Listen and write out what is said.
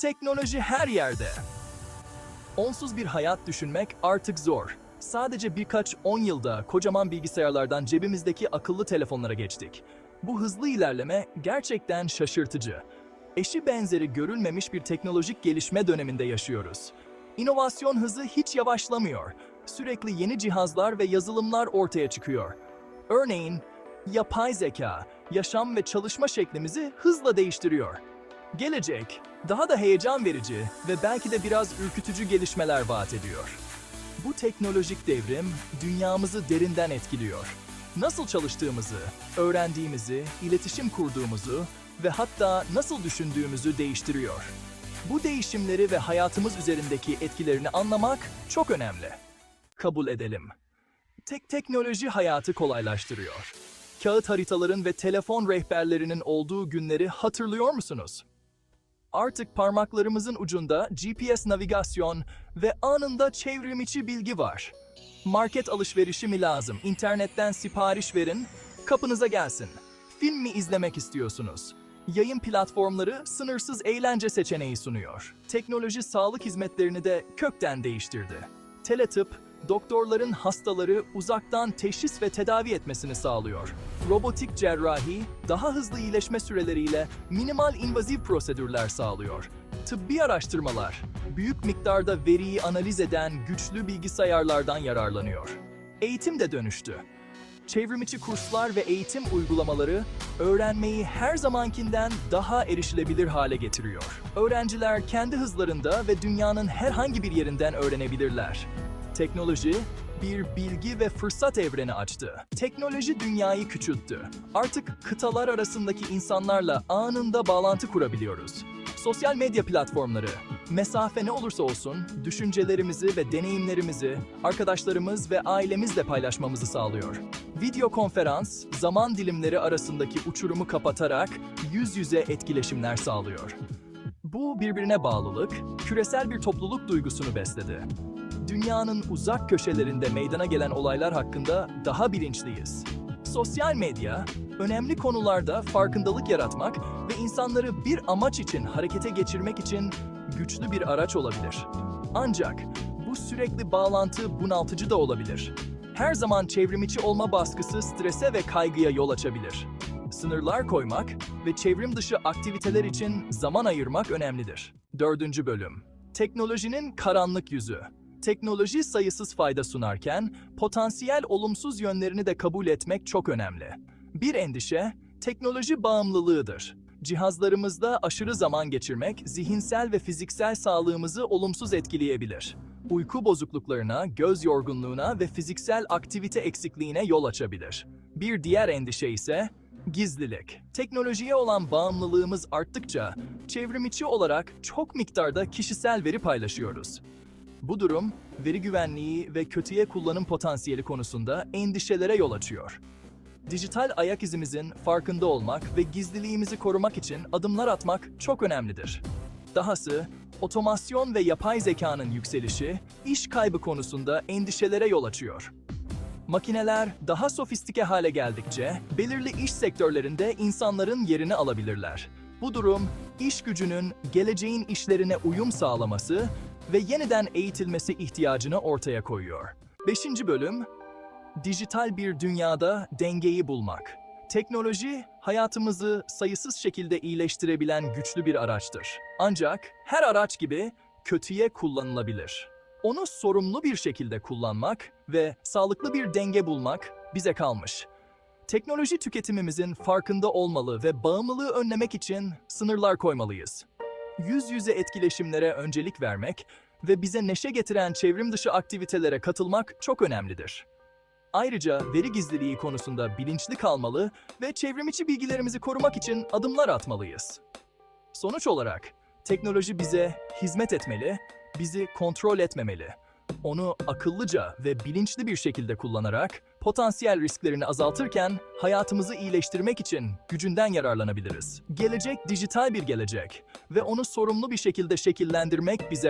Teknoloji her yerde. Onsuz bir hayat düşünmek artık zor. Sadece birkaç on yılda kocaman bilgisayarlardan cebimizdeki akıllı telefonlara geçtik. Bu hızlı ilerleme gerçekten şaşırtıcı. Eşi benzeri görülmemiş bir teknolojik gelişme döneminde yaşıyoruz. İnovasyon hızı hiç yavaşlamıyor. Sürekli yeni cihazlar ve yazılımlar ortaya çıkıyor. Örneğin, yapay zeka, yaşam ve çalışma şeklimizi hızla değiştiriyor. Gelecek, daha da heyecan verici ve belki de biraz ürkütücü gelişmeler vaat ediyor. Bu teknolojik devrim dünyamızı derinden etkiliyor. Nasıl çalıştığımızı, öğrendiğimizi, iletişim kurduğumuzu ve hatta nasıl düşündüğümüzü değiştiriyor. Bu değişimleri ve hayatımız üzerindeki etkilerini anlamak çok önemli. Kabul edelim. Tek teknoloji hayatı kolaylaştırıyor. Kağıt haritaların ve telefon rehberlerinin olduğu günleri hatırlıyor musunuz? Artık parmaklarımızın ucunda GPS navigasyon ve anında çevrim içi bilgi var. Market alışverişi mi lazım? İnternetten sipariş verin, kapınıza gelsin. Film mi izlemek istiyorsunuz? Yayın platformları sınırsız eğlence seçeneği sunuyor. Teknoloji sağlık hizmetlerini de kökten değiştirdi. Teletıp, doktorların hastaları uzaktan teşhis ve tedavi etmesini sağlıyor. Robotik cerrahi, daha hızlı iyileşme süreleriyle minimal invaziv prosedürler sağlıyor. Tıbbi araştırmalar, büyük miktarda veriyi analiz eden güçlü bilgisayarlardan yararlanıyor. Eğitim de dönüştü. Çevrimiçi kurslar ve eğitim uygulamaları öğrenmeyi her zamankinden daha erişilebilir hale getiriyor. Öğrenciler kendi hızlarında ve dünyanın herhangi bir yerinden öğrenebilirler. Teknoloji bir bilgi ve fırsat evreni açtı. Teknoloji dünyayı küçülttü. Artık kıtalar arasındaki insanlarla anında bağlantı kurabiliyoruz. Sosyal medya platformları, mesafe ne olursa olsun, düşüncelerimizi ve deneyimlerimizi arkadaşlarımız ve ailemizle paylaşmamızı sağlıyor. Video konferans, zaman dilimleri arasındaki uçurumu kapatarak yüz yüze etkileşimler sağlıyor. Bu birbirine bağlılık, küresel bir topluluk duygusunu besledi. Dünyanın uzak köşelerinde meydana gelen olaylar hakkında daha bilinçliyiz. Sosyal medya, önemli konularda farkındalık yaratmak ve insanları bir amaç için harekete geçirmek için güçlü bir araç olabilir. Ancak bu sürekli bağlantı bunaltıcı da olabilir. Her zaman çevrimiçi olma baskısı strese ve kaygıya yol açabilir. Sınırlar koymak ve çevrim dışı aktiviteler için zaman ayırmak önemlidir. Dördüncü bölüm. Teknolojinin karanlık yüzü. Teknoloji sayısız fayda sunarken, potansiyel olumsuz yönlerini de kabul etmek çok önemli. Bir endişe, teknoloji bağımlılığıdır. Cihazlarımızda aşırı zaman geçirmek, zihinsel ve fiziksel sağlığımızı olumsuz etkileyebilir. Uyku bozukluklarına, göz yorgunluğuna ve fiziksel aktivite eksikliğine yol açabilir. Bir diğer endişe ise gizlilik. Teknolojiye olan bağımlılığımız arttıkça çevrimiçi olarak çok miktarda kişisel veri paylaşıyoruz. Bu durum, veri güvenliği ve kötüye kullanım potansiyeli konusunda endişelere yol açıyor. Dijital ayak izimizin farkında olmak ve gizliliğimizi korumak için adımlar atmak çok önemlidir. Dahası, otomasyon ve yapay zekanın yükselişi, iş kaybı konusunda endişelere yol açıyor. Makineler daha sofistike hale geldikçe belirli iş sektörlerinde insanların yerini alabilirler. Bu durum iş gücünün geleceğin işlerine uyum sağlaması ve yeniden eğitilmesi ihtiyacını ortaya koyuyor. 5. bölüm Dijital bir dünyada dengeyi bulmak. Teknoloji hayatımızı sayısız şekilde iyileştirebilen güçlü bir araçtır. Ancak her araç gibi kötüye kullanılabilir. Onu sorumlu bir şekilde kullanmak ve sağlıklı bir denge bulmak bize kalmış. Teknoloji tüketimimizin farkında olmalı ve bağımlılığı önlemek için sınırlar koymalıyız. Yüz yüze etkileşimlere öncelik vermek ve bize neşe getiren çevrim dışı aktivitelere katılmak çok önemlidir. Ayrıca veri gizliliği konusunda bilinçli kalmalı ve çevrimiçi bilgilerimizi korumak için adımlar atmalıyız. Sonuç olarak teknoloji bize hizmet etmeli, bizi kontrol etmemeli. Onu akıllıca ve bilinçli bir şekilde kullanarak potansiyel risklerini azaltırken hayatımızı iyileştirmek için gücünden yararlanabiliriz. Gelecek dijital bir gelecek ve onu sorumlu bir şekilde şekillendirmek bize